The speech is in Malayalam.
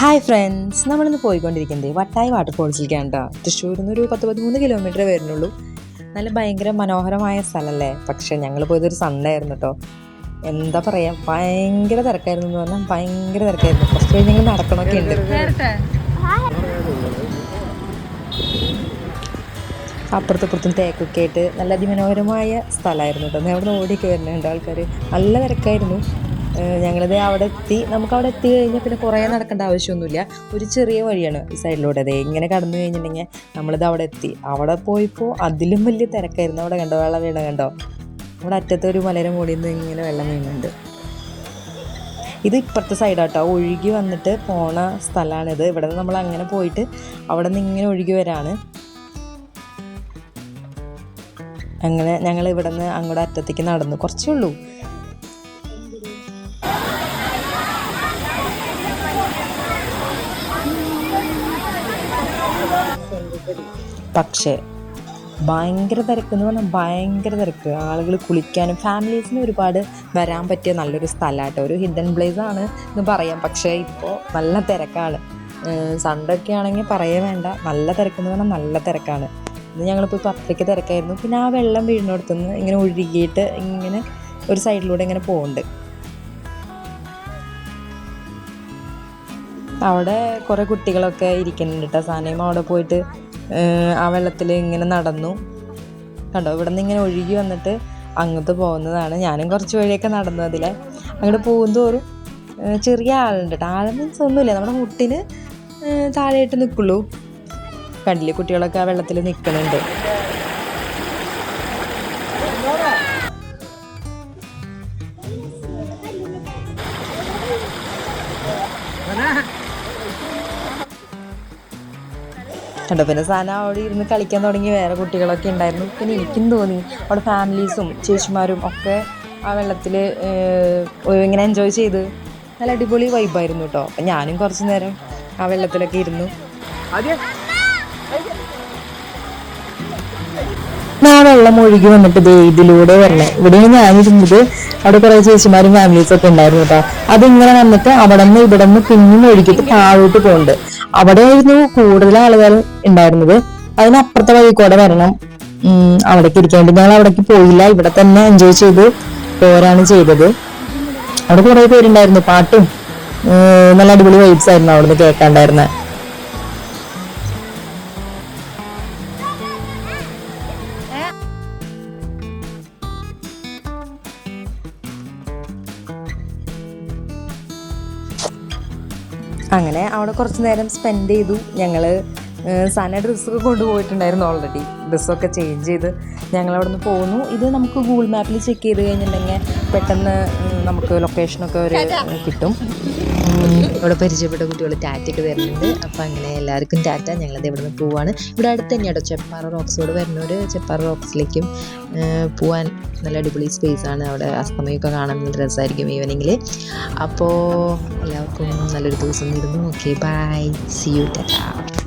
ഹായ് ഫ്രണ്ട്സ് നമ്മളിന്ന് പോയിക്കൊണ്ടിരിക്കുന്നത് വട്ടായി വാട്ടർഫോൾസിലേക്കാണ് കേട്ടോ തൃശ്ശൂരിൽ നിന്ന് ഒരു പത്ത് പതിമൂന്ന് കിലോമീറ്റർ വരുന്നുള്ളൂ. നല്ല ഭയങ്കര മനോഹരമായ സ്ഥലമല്ലേ പക്ഷേ ഞങ്ങൾ പോയതൊരു സൺഡേ ആയിരുന്നു കേട്ടോ എന്താ പറയാ ഭയങ്കര തിരക്കായിരുന്നു എന്ന് പറഞ്ഞാൽ ഭയങ്കര തിരക്കായിരുന്നു. കുറച്ച് കഴിഞ്ഞ് ഞങ്ങൾ നടക്കണമൊക്കെ ഉണ്ട്. അപ്പുറത്തും ഇപ്പുറത്തും തേക്കൊക്കെ ആയിട്ട് നല്ല അതിമനോഹരമായ സ്ഥലമായിരുന്നു കേട്ടോ അവിടെ നിന്ന് ഓടിയൊക്കെ വരുന്നുണ്ട് ആൾക്കാർ നല്ല തിരക്കായിരുന്നു. ഞങ്ങളിത് അവിടെ എത്തി. നമുക്ക് അവിടെ എത്തി കഴിഞ്ഞാൽ പിന്നെ കുറേ നടക്കേണ്ട ആവശ്യമൊന്നുമില്ല. ഒരു ചെറിയ വഴിയാണ് ഈ സൈഡിലൂടെ. അതെ ഇങ്ങനെ കടന്നു കഴിഞ്ഞിട്ടുണ്ടെങ്കിൽ നമ്മളിത് അവിടെ എത്തി. അവിടെ പോയപ്പോൾ അതിലും വലിയ തിരക്കായിരുന്നു. അവിടെ കണ്ടോ? വെള്ളം വീണ കണ്ടോ? നമ്മുടെ അറ്റത്തെ ഒരു മലയുടെ മുകളിൽ നിന്ന് ഇങ്ങനെ വെള്ളം വീണുണ്ട്. ഇത് ഇപ്പുറത്തെ സൈഡാട്ടോ. ഒഴുകി വന്നിട്ട് പോണ സ്ഥലമാണിത്. ഇവിടെ നിന്ന് നമ്മൾ അങ്ങനെ പോയിട്ട് അവിടെ നിന്ന് ഇങ്ങനെ ഒഴുകി വരാണ്. അങ്ങനെ ഞങ്ങൾ ഇവിടെ നിന്ന് അങ്ങോട്ട് അറ്റത്തേക്ക് നടന്നു. കുറച്ചേ ഉള്ളൂ. പക്ഷേ ഭയങ്കര തിരക്ക് എന്ന് പറഞ്ഞാൽ ഭയങ്കര തിരക്ക്. ആളുകൾ കുളിക്കാനും ഫാമിലീസിന് ഒരുപാട് വരാൻ പറ്റിയ നല്ലൊരു സ്ഥലമാട്ടോ ഒരു ഹിഡൻ പ്ലേസ് ആണ് എന്ന് പറയാം. പക്ഷേ ഇപ്പോൾ നല്ല തിരക്കാണ്. സൺഡേ ഒക്കെ ആണെങ്കിൽ പറയേ വേണ്ട. നല്ല തിരക്കെന്ന് പറഞ്ഞാൽ നല്ല തിരക്കാണ്. ഇന്ന് ഞങ്ങളിപ്പോൾ ഇപ്പോൾ അത്രയ്ക്ക് തിരക്കായിരുന്നു. പിന്നെ ആ വെള്ളം വീഴിനോടത്തുനിന്ന് ഇങ്ങനെ ഒഴുകിയിട്ട് ഇങ്ങനെ ഒരു സൈഡിലൂടെ ഇങ്ങനെ പോകുന്നുണ്ട് അവിടെ കുറേ കുട്ടികളൊക്കെ ഇരിക്കുന്നുണ്ട് കേട്ടോ സാനയും അവിടെ പോയിട്ട് ആ വെള്ളത്തിൽ ഇങ്ങനെ നടന്നു. കണ്ടോ ഇവിടെ നിന്ന് ഇങ്ങനെ ഒഴുകി വന്നിട്ട് അങ്ങോട്ട് പോകുന്നതാണ്. ഞാനും കുറച്ച് വഴിയൊക്കെ നടന്നു അതിലെ. അങ്ങോട്ട് പോകുന്തോറും ചെറിയ ആളുണ്ട് കേട്ടോ ആൾ മീൻസ് ഒന്നുമില്ല. നമ്മുടെ മുട്ടിന് താഴെയായിട്ട് നിൽക്കുള്ളൂ കണ്ടില്ലേ കുട്ടികളൊക്കെ ആ വെള്ളത്തിൽ നിൽക്കുന്നുണ്ട് കണ്ടോ? പിന്നെ സാധനം അവിടെ ഇരുന്ന് കളിക്കാൻ തുടങ്ങി. വേറെ കുട്ടികളൊക്കെ ഉണ്ടായിരുന്നു. പിന്നെ എനിക്കും തോന്നി. അവിടെ ഫാമിലീസും ചേച്ചിമാരും ഒക്കെ ആ വെള്ളത്തിൽ ഇങ്ങനെ എൻജോയ് ചെയ്ത് നല്ല അടിപൊളി വൈബായിരുന്നു കേട്ടോ. അപ്പം ഞാനും കുറച്ച് നേരം ആ വെള്ളത്തിലൊക്കെ ഇരുന്നു. ആ വെള്ളം ഒഴുകി വന്നിട്ട് ദേ ഇതിലൂടെ വരണേ. ഇവിടെയാണ് ഞാനിരുന്നത് അവിടെ കുറെ ചേച്ചിമാരും ഫാമിലീസ് ഒക്കെ ഉണ്ടായിരുന്നു കേട്ടോ അതിങ്ങനെ വന്നിട്ട് അവിടെ നിന്ന് ഇവിടെ നിന്ന് പിന്നും ഒഴുകിയിട്ട് താഴോട്ട് പോകുന്നുണ്ട് അവിടെ ആയിരുന്നു കൂടുതൽ ആളുകൾ ഉണ്ടായിരുന്നത്. അതിനപ്പുറത്തെ വഴി കൂടെ വരണം. അവിടേക്ക് ഇരിക്കാൻ. ഞങ്ങൾ അവിടേക്ക് പോയില്ല. ഇവിടെ തന്നെ എൻജോയ് ചെയ്ത് പോരാണ് ചെയ്തത്. അവിടെ കുറെ പേരുണ്ടായിരുന്നു. പാട്ടും നല്ല അടിപൊളി വൈബ്സ് ആയിരുന്നു അവിടുന്ന് കേൾക്കാണ്ടായിരുന്നത് അങ്ങനെ അവിടെ കുറച്ച് നേരം സ്പെൻഡ് ചെയ്തു. ഞങ്ങൾ സന ഡ്രസ്സൊക്കെ കൊണ്ടുപോയിട്ടുണ്ടായിരുന്നു ഓൾറെഡി ഡ്രസ്സൊക്കെ ചേഞ്ച് ചെയ്ത് ഞങ്ങൾ അവിടെ നിന്ന് പോകുന്നു ഇത് നമുക്ക് ഗൂഗിൾ മാപ്പിൽ ചെക്ക് ചെയ്ത് കഴിഞ്ഞിട്ടുണ്ടെങ്കിൽ പെട്ടെന്ന് നമുക്ക് ലൊക്കേഷനൊക്കെ ഒരു കിട്ടും. ഇവിടെ പരിചയപ്പെട്ട കുട്ടികൾ ടാറ്റയ്ക്ക് വരുന്നുണ്ട്. അപ്പോൾ അങ്ങനെ എല്ലാവർക്കും ടാറ്റ. ഞങ്ങളത് ഇവിടെ നിന്ന് പോവാണ്. ഇവിടെ അടുത്ത് തന്നെയാട്ടോ ചെപ്പാറ റോക്സോട് വരുന്നവർ ചെപ്പാറ റോക്സിലേക്കും പോവാൻ നല്ല അടിപൊളി സ്പേസ് ആണ്. അവിടെ അസ്തമയൊക്കെ കാണാൻ നല്ല രസമായിരിക്കും ഈവനിങ്ങിൽ അപ്പോൾ എല്ലാവർക്കും നല്ലൊരു ദിവസം നേരുന്നു. Okay bye see you tata